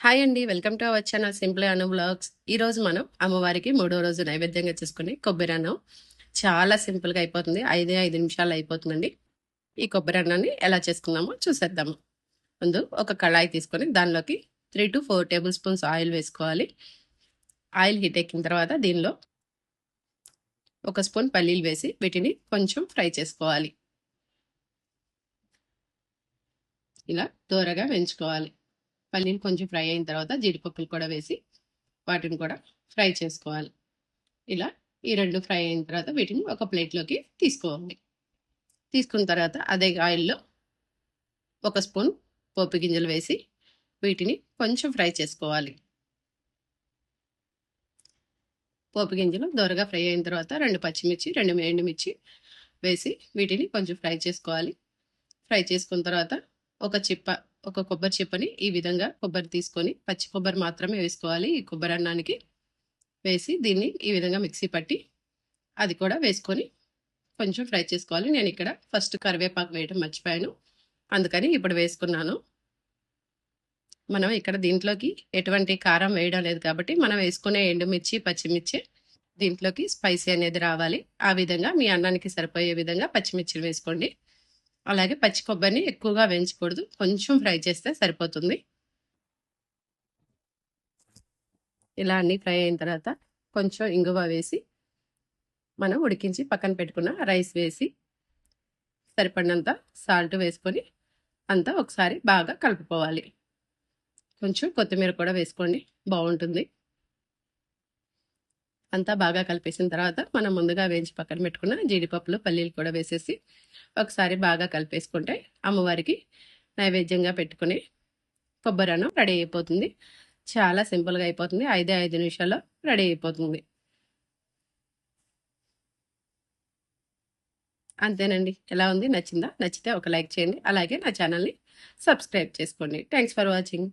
Hi అండి welcome to our channel simple Anu blogs ఈ రోజు మనం అమ్మవారికి మూడో రోజు నైవేద్యంగా చేసుకుని కొబ్బరి అన్నం. చాలా సింపుల్గా అయిపోతుంది. ఐదే ఐదు నిమిషాలు అయిపోతుందండి. ఈ కొబ్బరి అన్నాన్ని ఎలా చేసుకుందామో చూసేద్దాము. ముందు ఒక కళాయి తీసుకొని దానిలోకి three to four tablespoons oil వేసుకోవాలి. ఆయిల్ హీట్ ఎక్కిన తర్వాత దీనిలో ఒక స్పూన్ పల్లీలు వేసి వీటిని కొంచెం ఫ్రై చేసుకోవాలి. ఇలా దూరగా పెంచుకోవాలి పల్లీలు కొంచెం ఫ్రై అయిన తర్వాత జీడిపప్పులు కూడా వేసి వాటిని కూడా ఫ్రై చేసుకోవాలి. ఇలా ఈ రెండు ఫ్రై అయిన తర్వాత వీటిని ఒక ప్లేట్లోకి తీసుకోవాలి. తీసుకున్న తర్వాత అదే ఆయిల్లో ఒక స్పూన్ పోపు గింజలు వేసి వీటిని కొంచెం ఫ్రై చేసుకోవాలి. పోపు గింజలు దోరగా ఫ్రై అయిన తర్వాత రెండు పచ్చిమిర్చి రెండు ఎండుమిర్చి వేసి వీటిని కొంచెం ఫ్రై చేసుకోవాలి. ఫ్రై చేసుకున్న తర్వాత ఒక చిప్ప ఒక కొబ్బరి చిప్పని ఈ విధంగా కొబ్బరి తీసుకొని పచ్చి కొబ్బరి మాత్రమే వేసుకోవాలి. ఈ కొబ్బరి అన్నానికి వేసి దీన్ని ఈ విధంగా మిక్సీ పట్టి అది కూడా వేసుకొని కొంచెం ఫ్రై చేసుకోవాలి. నేను ఇక్కడ ఫస్ట్ కరివేపాకు వేయడం మర్చిపోయాను. అందుకని ఇప్పుడు వేసుకున్నాను. మనం ఇక్కడ దీంట్లోకి ఎటువంటి కారం వేయడం లేదు కాబట్టి మనం వేసుకునే ఎండుమిర్చి పచ్చిమిర్చి దీంట్లోకి స్పైసీ అనేది రావాలి. ఆ విధంగా మీ అన్నానికి సరిపోయే విధంగా పచ్చిమిర్చిని వేసుకోండి. అలాగే పచ్చి కొబ్బరిని ఎక్కువగా వేయించకూడదు. కొంచెం ఫ్రై చేస్తే సరిపోతుంది. ఇలా అన్నీ ఫ్రై అయిన తర్వాత కొంచెం ఇంగువ వేసి మనం ఉడికించి పక్కన పెట్టుకున్న రైస్ వేసి సరిపడినంత సాల్ట్ వేసుకొని అంతా ఒకసారి బాగా కలుపుకోవాలి. కొంచెం కొత్తిమీర కూడా వేసుకోండి. బాగుంటుంది. అంతా బాగా కలిపేసిన తర్వాత మనం ముందుగా వేయించి పక్కన పెట్టుకున్న జీడిపప్పులు పల్లీలు కూడా వేసేసి ఒకసారి బాగా కలిపేసుకుంటే అమ్మవారికి నైవేద్యంగా పెట్టుకుని కొబ్బరి అన్నం రెడీ అయిపోతుంది. చాలా సింపుల్గా అయిపోతుంది. ఐదే ఐదు నిమిషాల్లో రెడీ అయిపోతుంది. అంతేనండి. ఎలా ఉంది? నచ్చిందా? నచ్చితే ఒక లైక్ చేయండి. అలాగే నా ఛానల్ని సబ్స్క్రైబ్ చేసుకోండి. Thanks for watching.